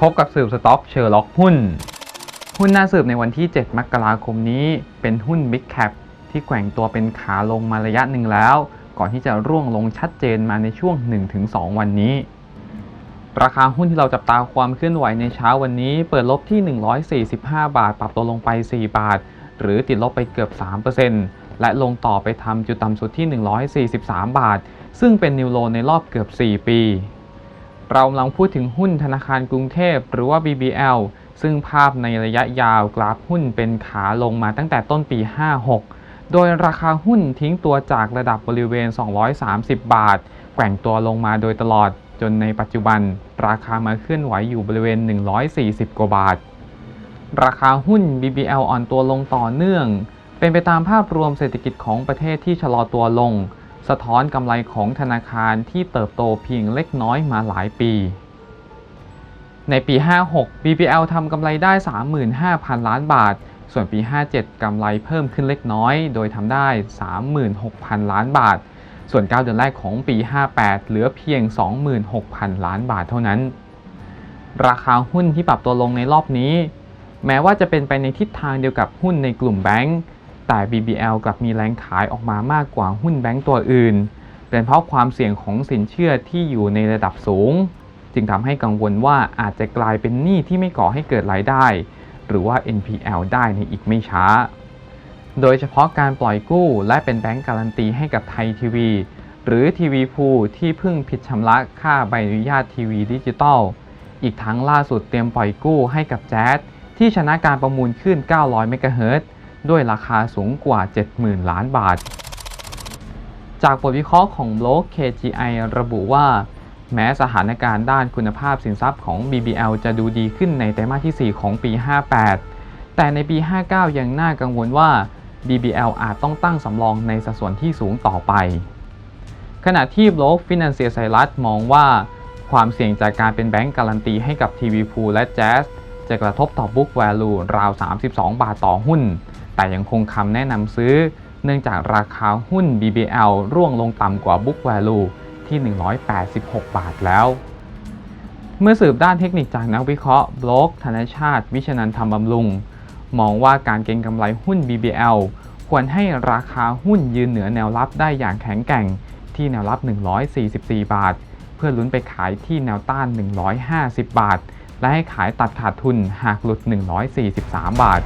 พบกับสืบสต็อกเชอร์ล็อกหุ้น หุ้นน่าสืบในวันที่ 7 มกราคมนี้เป็นหุ้น Big Cap ที่แกว่งตัวเป็นขาลงมาระยะหนึ่งแล้ว ก่อนที่จะร่วงลงชัดเจนมาในช่วง 1-2 วันนี้ ราคาหุ้นที่เราจับตาความเคลื่อนไหวในเช้าวันนี้ เปิดลบที่ 145 บาท ปรับตัวลงไป 4 บาท หรือติดลบไปเกือบ 3%และลงต่อไปทำจุดต่ำสุดที่ 143 บาท ซึ่งเป็นนิวโลในรอบเกือบ 4 ปี เรากำลังพูดถึงหุ้นธนาคารกรุงเทพหรือว่า BBL ซึ่งภาพในระยะยาวกราฟหุ้นเป็นขาลงมาตั้งแต่ต้นปี 56 โดยราคาหุ้นทิ้งตัวจากระดับบริเวณ 230 บาท แกว่งตัวลงมาโดยตลอด จนในปัจจุบัน ราคามาเคลื่อนไหวอยู่บริเวณ 140 กว่าบาท ราคาหุ้น BBL อ่อนตัวลงต่อเนื่อง เป็นไปตามภาพรวมเศรษฐกิจของประเทศที่ชะลอตัวลง สะท้อนกำไรของธนาคารที่เติบโตเพียงเล็กน้อยมาหลายปี ในปี 56 BBL ทำกำไรได้ 35,000 ล้านบาท ส่วนปี 57 กำไรเพิ่มขึ้นเล็กน้อย โดยทำได้ 36,000 ล้านบาท ส่วน 9 เดือนแรกของปี 58 เหลือเพียง 26,000 ล้านบาทเท่านั้น ราคาหุ้นที่ปรับตัวลงในรอบนี้ แม้ว่าจะเป็นไปในทิศทางเดียวกับหุ้นในกลุ่มแบงก์ แต่ BBL กลับมีแรงขายออกมามากกว่าหุ้นแบงก์ตัวอื่น เป็นเพราะความเสี่ยงของสินเชื่อที่อยู่ในระดับสูง จึงทำให้กังวลว่าอาจจะกลายเป็นหนี้ที่ไม่ก่อให้เกิดรายได้ หรือว่า NPL ได้ในอีกไม่ช้า โดยเฉพาะการปล่อยกู้และเป็นแบงก์การันตีให้กับไทยทีวี หรือทีวีพูที่เพิ่งผิดชำระค่าใบอนุญาตทีวีดิจิตอลอีกทั้งล่าสุดเตรียมปล่อยกู้ให้กับแจ๊สที่ชนะการประมูลขึ้น 900 เมกะเฮิรตซ์ ด้วยราคาสูงกว่า 70,000 ล้านบาท จากบทวิเคราะห์ของโลก KGI ระบุว่า แม้สถานการณ์ด้านคุณภาพสินทรัพย์ของ BBL จะดูดีขึ้นในไตรมาสที่ 4 ของปี 58 แต่ในปี 59 ยังน่ากังวลว่า BBL อาจต้องตั้งสำรองในสัดส่วนที่สูงต่อไป ขณะที่โลกฟินแลนเซียไซรัสมองว่า ความเสี่ยงจากการเป็นแบงก์การันตีให้กับทีวีพูและแจ๊ส จะกระทบต่อ Book Value ราว 32 บาทต่อหุ้น แต่ยังคงคำแนะนำซื้อ เนื่องจากราคาหุ้น BBL ร่วงลงต่ำกว่า Book Value ที่ 186 บาทแล้ว เมื่อสืบด้านเทคนิคจากนักวิเคราะห์บล็อกธนชาติ วิชนันทำบำรุง มองว่าการเก็งกำไรหุ้น BBL ควรให้ราคาหุ้นยืนเหนือแนวรับได้อย่างแข็งแกร่ง ที่แนวรับ 144 บาท เพื่อลุ้นไปขายที่แนวต้าน 150 บาท และให้ขายตัดขาดทุนหากหลุด 143 บาท